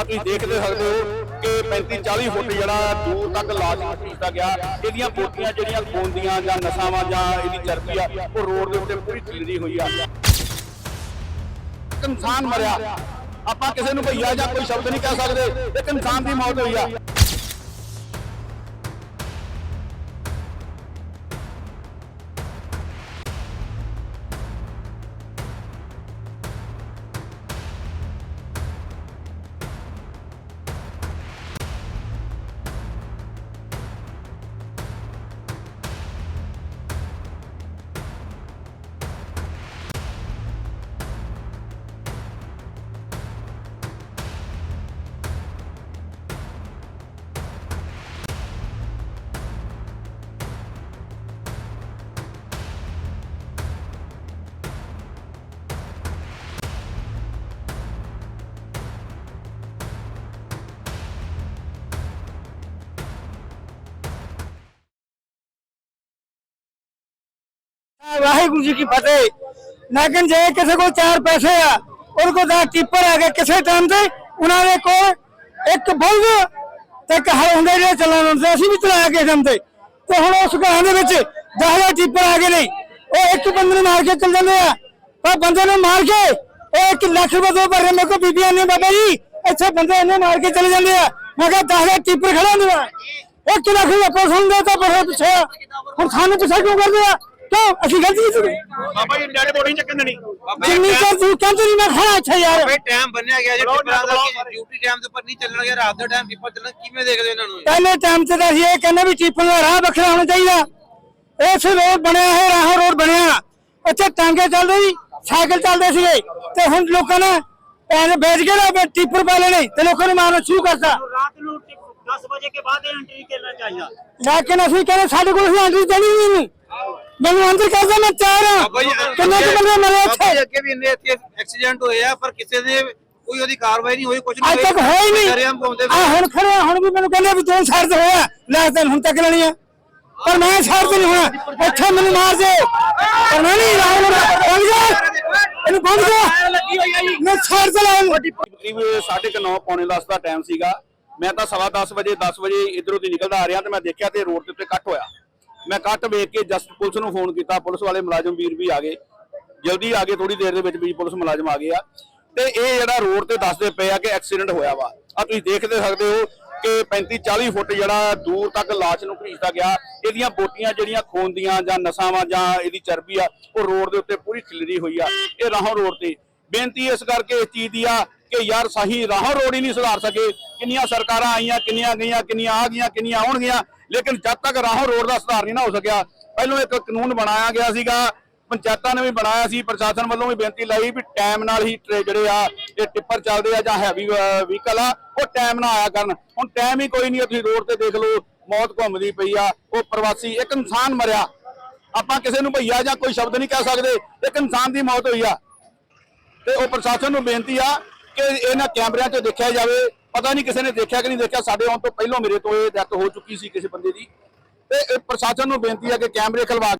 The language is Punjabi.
ਆ ਤੁਸੀਂ ਦੇਖਦੇ ਸਕਦੇ ਹੋ ਕਿ 35 40 ਫੁੱਟ ਜਿਹੜਾ ਦੂਰ ਤੱਕ ਲਾਸ਼ ਨੂੰ ਖਿੱਚਦਾ ਗਿਆ। ਇਹਦੀਆਂ ਬੋਟੀਆਂ ਜਿਹੜੀਆਂ ਖੂਨ ਦੀਆਂ ਜਾਂ ਨਸਾਵਾਂ ਜਾਂ ਇਹਦੀ ਚਰਬੀ ਆ, ਉਹ ਰੋਡ ਦੇ ਉੱਤੇ ਪੂਰੀ ਖਿਲਰੀ ਹੋਈ ਆ। ਇਨਸਾਨ ਮਰਿਆ। ਆਪਾਂ ਕਿਸੇ ਨੂੰ ਭਈਆ ਜਾਂ ਕੋਈ ਸ਼ਬਦ ਨਹੀਂ ਕਹਿ ਸਕਦੇ। ਇੱਕ ਇਨਸਾਨ ਦੀ ਮੌਤ ਹੋਈ ਆ। ਵਾਹਿਗੁਰੂ ਜੀ ਕੀ ਫਤਿਹ। ਲੇਕਿਨ ਜੇ ਕਿਸੇ ਕੋਲ ਚਾਰ ਪੈਸੇ ਆ, ਉਹਦੇ ਕੋਲ ਦਾ ਕੀਪਰ ਆ ਕੇ ਕਿਸੇ ਟਾਈਮ ਤੇ ਉਹਨਾਂ ਦੇ ਕੋਲ ਇੱਕ ਬੁਲਦ ਤੇ ਇੱਕ ਹੁੰਦੇ ਜਿਹੜੇ ਚੱਲਣ ਹੁੰਦੇ, ਅਸੀਂ ਵੀ ਚਲਾਇਆ ਕਿਸੇ ਟਾਈਮ ਤੇ। ਤੇ ਹੁਣ ਉਸ ਘਰਾਂ ਦੇ ਵਿੱਚ 10000 ਕੀਪਰ ਆ ਗਏ ਨੇ। ਉਹ ਇੱਕ ਬੰਦੇ ਨੂੰ ਮਾਰ ਕੇ ਚੱਲ ਜਾਂਦੇ ਆ। ਪਰ ਬੰਦੇ ਨੂੰ ਮਾਰ ਕੇ ਉਹ 1 ਲੱਖ ਰੁਪਏ ਦੋ ਭਰੇ ਮੇਰੇ ਕੋਲ ਬੀਬੀਆਂ ਨੇ ਬਾਬਾ ਜੀ, ਇੱਥੇ ਬੰਦੇ ਇਹਨੇ ਮਾਰ ਕੇ ਚਲੇ ਜਾਂਦੇ ਆ। ਮੈਂ ਕਿਹਾ 10000 ਕੀਪਰ ਖੜਾ ਹੁੰਦਾ। ਇੱਕ ਲੱਖ ਰੁਪਏ ਪੁਲਿਸ ਨੂੰ ਦੇ ਤਾਂ ਬਹੁਤ ਪਿੱਛੇ ਆ। ਹੁਣ ਸਾਨੂੰ ਪਿੱਛੇ ਕਿਉਂ ਕਰਦੇ ਆ? ਕਿਉਂ? ਅਸੀਂ ਗਲਤੀ ਕੀਤੀ ਸੀ। ਬਾਬਾ ਜੀ ਡੈਡ ਬੋਡੀ ਚੱਕਣ ਦੇਣੀ। ਜਿੰਨੀ ਚਿਰ ਤੂੰ ਕਹਿੰਦੇ ਨਹੀਂ ਮੈਂ ਖੜਾ ਇੱਥੇ ਯਾਰ। ਬਈ ਟਾਈਮ ਬੰਨਿਆ ਗਿਆ ਜੇ ਟਿੱਪਰਾਂ ਦਾ ਡਿਊਟੀ ਟਾਈਮ ਦੇ ਉੱਪਰ ਨਹੀਂ ਚੱਲਣਗੇ ਰਾਤ ਦਾ ਟਾਈਮ ਟਿੱਪਰ ਚੱਲਣ ਕਿਵੇਂ ਦੇਖਦੇ ਇਹਨਾਂ ਨੂੰ ਪਹਿਲੇ ਟਾਈਮ ਤੇ ਅਸੀਂ ਇਹ ਕਹਿੰਦੇ ਵੀ ਚੀਪਨ ਦਾ ਰਾਹ ਵੱਖਰਾ ਹੋਣਾ ਚਾਹੀਦਾ। ਇਸ ਰੋਡ ਬਣਿਆ ਹੈ ਰਾਹ ਰੋਡ ਬਣਿਆ। ਇੱਥੇ ਟਾਂਗੇ ਚੱਲਦੇ ਸੀ ਸਾਈਕਲ ਚੱਲਦੇ ਸੀਗੇ। ਤੇ ਹੁਣ ਲੋਕਾਂ ਨੇ ਪੈਸੇ ਵੇਚ ਕੇ ਨਾ ਟੀਪਰ ਪਾ ਲੈਣੇ ਤੇ ਲੋਕਾਂ ਨੇ ਮਾਰਨਾ ਸ਼ੁਰੂ ਕਰਤਾ। रात ਨੂੰ 10 ਵਜੇ ਕੇ ਬਾਅਦ ਐਂਟਰੀ ਕਰਨਾ ਚਾਹੀਦਾ। ਲੇਕਿਨ ਅਸੀਂ ਕਹਿੰਦੇ ਸਾਡੇ ਕੋਲ ਐਂਟਰੀ ਦੇਣੀ ਨਹੀਂ ਨਹੀਂ ਮੈਨੂੰ ਅੰਦਰ ਕਰਦਾ ਮੈਂ ਬਾਬਾ ਜੀ ਰਿਹਾ ਕਿੰਨੇ ਕੁ ਬੰਦੇ ਮਰੇ ਬਾਬਾ ਇੱਥੇ ਅੱਗੇ ਵੀ ਇੰਨੇ ਇੱਥੇ ਐਕਸੀਡੈਂਟ ਹੋਏ ਆ ਪਰ ਕਿਸੇ ਦੇ ਕੋਈ ਉਹਦੀ ਕਾਰਵਾਈ ਨਹੀਂ ਹੋਈ ਕੁਝ ਨਹੀਂ ਅੱਜ ਤੱਕ ਹੋਇਆ ਹੀ ਸ਼ਰੇਆਮ ਨਹੀਂ ਪਾਉਂਦੇ ਆ ਹੁਣ ਖੜੇ ਆ, ਹੁਣ ਵੀ ਮੈਨੂੰ ਕਹਿੰਦੇ ਵੀ ਤੂੰ ਸਾਈਡ ਤੇ ਹੋਇਆ ਲੈ ਤੇ ਹੁਣ ਤੱਕ ਲੈਣੀ ਆ। ਪਰ ਮੈਂ ਸਾਈਡ ਤੇ ਨਹੀਂ ਹੋਇਆ। ਇੱਥੇ ਮੈਨੂੰ ਮਾਰ ਦੇ ਪਰ ਮੈਂ ਨਹੀਂ ਰਾਹੁਲ ਨੂੰ ਬੰਦ ਜਾ ਇਹਨੂੰ ਬੰਦ ਜਾ ਮੈਂ ਸਾਈਡ ਤੇ ਲਾਉਂ ਕਰੀਬ 9:30 ਪੌਣੇ 10 ਦਾ ਟਾਈਮ ਸੀਗਾ। ਮੈਂ ਤਾਂ ਸਵਾ 10 ਵਜੇ 10 ਵਜੇ ਇਧਰੋਂ ਦੀ ਨਿਕਲਦਾ ਆ ਰਿਹਾ ਤੇ ਮੈਂ ਦੇਖਿਆ ਤੇ ਰੋਡ ਦੇ ਉੱਤੇ ਕੱਟ ਹੋਇਆ। ਮੈਂ ਕੱਟ ਵੇਖ ਕੇ ਜਸਟ ਪੁਲਿਸ ਨੂੰ ਫੋਨ ਕੀਤਾ, ਪੁਲਿਸ ਵਾਲੇ ਮੁਲਾਜ਼ਮ ਵੀਰ ਵੀ ਆ ਗਏ। ਜਲਦੀ ਆ ਗਏ ਥੋੜੀ ਦੇਰ ਦੇ ਵਿੱਚ ਵੀ ਪੁਲਿਸ ਮੁਲਾਜ਼ਮ ਆ ਗਏ ਆ। ਤੇ ਇਹ ਜਿਹੜਾ ਰੋਡ ਤੇ ਦੱਸਦੇ ਪਏ ਆ ਕਿ ਐਕਸੀਡੈਂਟ ਹੋਇਆ ਵਾ। ਆ ਤੁਸੀਂ ਦੇਖਦੇ ਸਕਦੇ ਹੋ ਕਿ 35 40 ਫੁੱਟ ਜਿਹੜਾ ਦੂਰ ਤੱਕ ਲਾਸ਼ ਨੂੰ ਘਸੀਟਦਾ ਗਿਆ। ਇਹਦੀਆਂ ਬੋਟੀਆਂ ਜਿਹੜੀਆਂ ਖੂਨ ਦੀਆਂ ਜਾਂ ਨਸਾਵਾਂ ਜਾਂ ਇਹਦੀ ਚਰਬੀ ਆ, ਉਹ ਰੋਡ ਦੇ ਉੱਤੇ ਪੂਰੀ ਖਿਲਰੀ ਹੋਈ ਆ। ਇਹ ਰਾਹੋਂ ਰੋਡ ਤੇ। ਬੇਨਤੀ ਇਸ ਕਰਕੇ ਇਸ ਚੀਜ਼ ਦੀ ਆ ਕਿ ਯਾਰ ਸਹੀ ਰਾਹੋਂ ਰੋਡ ਹੀ ਨਹੀਂ ਸੁਧਾਰ ਸਕੇ। ਕਿੰਨੀਆਂ ਸਰਕਾਰਾਂ ਆਈਆਂ, ਕਿੰਨੀਆਂ ਗਈਆਂ, ਕਿੰਨੀਆਂ ਆ ਗਈਆਂ, ਕਿੰਨੀਆਂ ਆਉਣਗੀਆਂ। ਲੇਕਿਨ ਜਦ ਤੱਕ ਰਾਹੋਂ ਰੋਡ ਦਾ ਸੁਧਾਰ ਨਹੀਂ ਨਾ ਹੋ ਸਕਿਆ, ਪਹਿਲਾਂ ਇੱਕ ਕਾਨੂੰਨ ਬਣਾਇਆ ਗਿਆ ਸੀਗਾ, ਪੰਚਾਇਤਾਂ ਨੇ ਵੀ ਬਣਾਇਆ ਸੀ, ਪ੍ਰਸ਼ਾਸਨ ਵੱਲੋਂ ਵੀ ਬੇਨਤੀ ਲਾਈ ਵੀ ਟਾਈਮ ਨਾਲ ਹੀ ਟਰੇ ਜਿਹੜੇ ਆ, ਇਹ ਟਿੱਪਰ ਚੱਲਦੇ ਆ ਜਾਂ ਹੈਵੀ ਵਹੀਕਲ ਆ, ਉਹ ਟਾਈਮ ਨਾਲ ਆਇਆ ਕਰਨ। ਹੁਣ ਟਾਈਮ ਹੀ ਕੋਈ ਨਹੀਂ ਤੁਸੀਂ ਰੋਡ ਤੇ ਦੇਖ ਲਓ, ਮੌਤ ਘੁੰਮਦੀ ਪਈ ਆ, ਉਹ ਪ੍ਰਵਾਸੀ, ਇੱਕ ਇਨਸਾਨ ਮਰਿਆ। ਆਪਾਂ ਕਿਸੇ ਨੂੰ ਭਈਆ ਜਾਂ ਕੋਈ ਸ਼ਬਦ ਨਹੀਂ ਕਹਿ ਸਕਦੇ, ਇੱਕ ਇਨਸਾਨ ਦੀ ਮੌਤ ਹੋਈ ਆ। ਤੇ ਉਹ ਪ੍ਰਸ਼ਾਸਨ ਨੂੰ ਬੇਨਤੀ ਆ ਕਿ ਇਹਨਾਂ ਕੈਮਰਿਆਂ 'ਚ ਦੇਖਿਆ ਜਾਵੇ ਪਤਾ ਨਹੀਂ ਕਿਸੇ ਨੇ ਦੇਖਿਆ ਕਿ ਨਹੀਂ ਦੇਖਿਆ। ਸਾਡੇ ਆਉਣ ਤੋਂ ਪਹਿਲਾਂ ਮੇਰੇ ਤੋਂ ਇਹ ਡੈਥ ਹੋ ਚੁੱਕੀ ਸੀ ਕਿਸੇ ਬੰਦੇ ਦੀ। ਤੇ ਇਹ ਪ੍ਰਸ਼ਾਸਨ ਨੂੰ ਬੇਨਤੀ ਹੈ ਕਿ ਕੈਮਰੇ ਖਲਵਾ